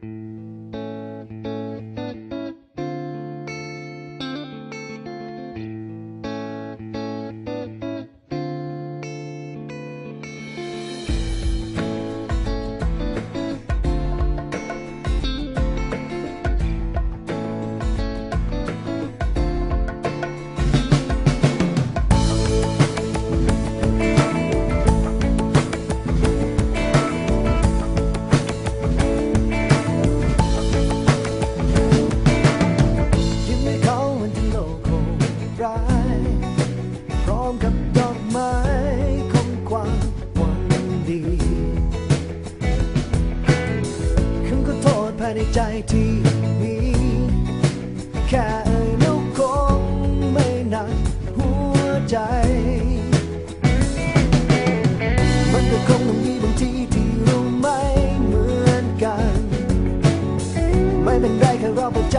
ยิ้ ร้าย พร้อมกับดอกไม้ของความหวังดีคำขอโทษภายในใจที่มีแค่เอ่ยแล้วคงไม่หนักหัวใจ มันก็คงต้องมีบางทีที่เราไม่เหมือนกัน ไม่เป็นไรแค่เราพอใจ